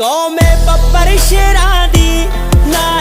ਕੌਮੇ ਬੱਬਰ ਸ਼ੇਰਾਂ ਦੀ ਨਾ